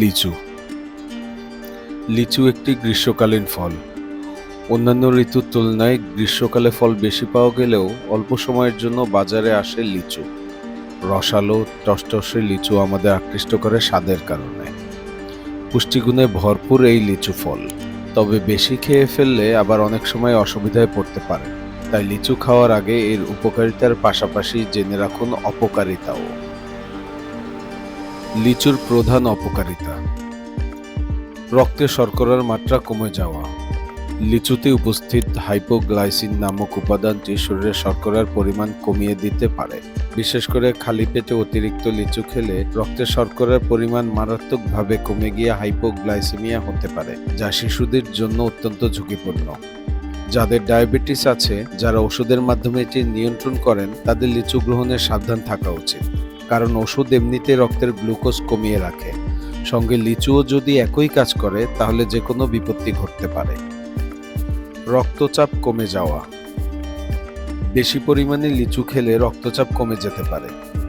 লিচু। লিচু একটি গ্রীষ্মকালীন ফল। অন্যান্য ঋতুর তুলনায় গ্রীষ্মকালে ফল বেশি পাওয়া গেলেও অল্প সময়ের জন্য বাজারে আসে লিচু। রসালো, টসটসে লিচু আমাদের আকৃষ্ট করে স্বাদের কারণে। পুষ্টিগুণে ভরপুর এই লিচু ফল। তবে বেশি খেয়ে ফেললে আবার অনেক সময় অসুবিধায় পড়তে পারে। তাই লিচু খাওয়ার আগে এর উপকারিতার পাশাপাশি জেনে রাখুন অপকারিতাও। লিচুর প্রধান অপকারিতা। রক্তে শর্করার মাত্রা কমে যাওয়া। লিচুতে উপস্থিত হাইপোগ্লাইসিন নামক উপাদানটি শরীরে শর্করার পরিমাণ কমিয়ে দিতে পারে। বিশেষ করে খালি পেটে অতিরিক্ত লিচু খেলে রক্তে শর্করার পরিমাণ মারাত্মকভাবে কমে গিয়ে হাইপোগ্লাইসেমিয়া হতে পারে, যা শিশুদের জন্য অত্যন্ত ঝুঁকিপূর্ণ। যাদের ডায়াবেটিস আছে, যারা ওষুধের মাধ্যমে এটি নিয়ন্ত্রণ করেন, তাদের লিচু গ্রহণে সাবধান থাকা উচিত। কারণ ওষুধ এমনিতে রক্তের গ্লুকোজ কমিয়ে রাখে। সঙ্গে লিচুও যদি একই কাজ করে, তাহলে যে কোনো বিপত্তি ঘটতে পারে। রক্তচাপ কমে যাওয়া। বেশি পরিমাণে লিচু খেলে রক্তচাপ কমে যেতে পারে।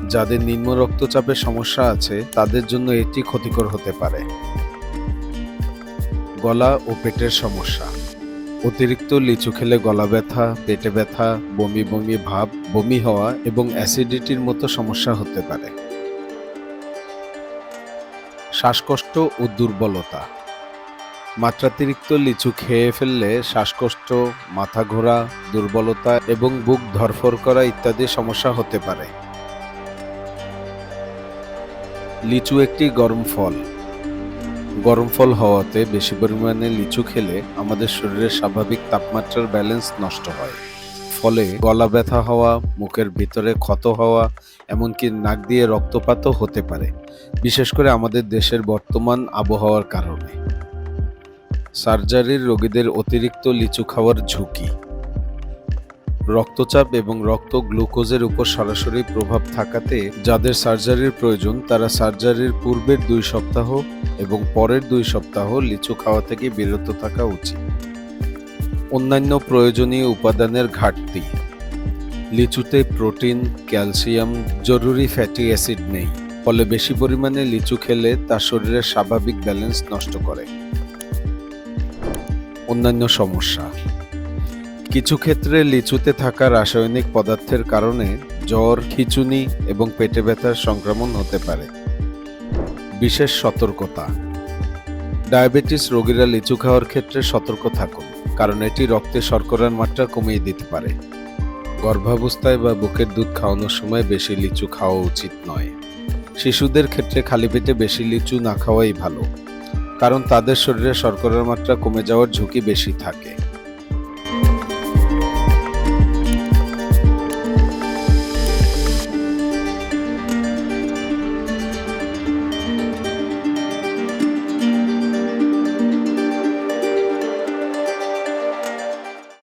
যাদের নিম্ন রক্তচাপের সমস্যা আছে, তাদের জন্য এটি ক্ষতিকর হতে পারে। গলা ও পেটের সমস্যা। অতিরিক্ত লিচু খেলে গলা ব্যথা, পেটে ব্যথা, বমি বমি ভাব, বমি হওয়া এবং অ্যাসিডিটির মতো সমস্যা হতে পারে। শ্বাসকষ্ট ও দুর্বলতা। মাত্রাতিরিক্ত লিচু খেয়ে ফেললে শ্বাসকষ্ট, মাথা ঘোরা, দুর্বলতা এবং বুক ধরফর করা ইত্যাদি সমস্যা হতে পারে। লিচু একটি গরম ফল। গরম ফল হওয়াতে বেশি পরিমাণে লিচু খেলে আমাদের শরীরের স্বাভাবিক তাপমাত্রার ব্যালেন্স নষ্ট হয়। ফলে গলা ব্যথা হওয়া, মুখের ভিতরে ক্ষত হওয়া, এমনকি নাক দিয়ে রক্তপাতও হতে পারে, বিশেষ করে আমাদের দেশের বর্তমান আবহাওয়ার কারণে। সার্জারির রোগীদের অতিরিক্ত লিচু খাওয়ার ঝুঁকি। রক্তচাপ এবং রক্ত গ্লুকোজের উপর সরাসরি প্রভাব থাকাতে যাদের সার্জারির প্রয়োজন, তারা সার্জারির পূর্বের দুই সপ্তাহ এবং পরের দুই সপ্তাহ লিচু খাওয়া থেকে বিরত থাকা উচিত। অন্যান্য প্রয়োজনীয় উপাদানের ঘাটতি। লিচুতে প্রোটিন, ক্যালসিয়াম, জরুরি ফ্যাটি অ্যাসিড নেই, ফলে বেশি পরিমাণে লিচু খেলে তা শরীরের স্বাভাবিক ব্যালেন্স নষ্ট করে। অন্যান্য সমস্যা কিছু ক্ষেত্রে লিচুতে থাকা রাসায়নিক পদার্থের কারণে জ্বর, খিচুনি এবং পেটে ব্যথার সংক্রমণ হতে পারে। বিশেষ সতর্কতা। ডায়াবেটিস রোগীরা লিচু খাওয়ার ক্ষেত্রে সতর্ক থাকুন, কারণ এটি রক্তে শর্করার মাত্রা কমিয়ে দিতে পারে। গর্ভাবস্থায় বা বুকের দুধ খাওয়ানোর সময় বেশি লিচু খাওয়া উচিত নয়। শিশুদের ক্ষেত্রে খালি পেটে বেশি লিচু না খাওয়াই ভালো, কারণ তাদের শরীরে শর্করার মাত্রা কমে যাওয়ার ঝুঁকি বেশি থাকে।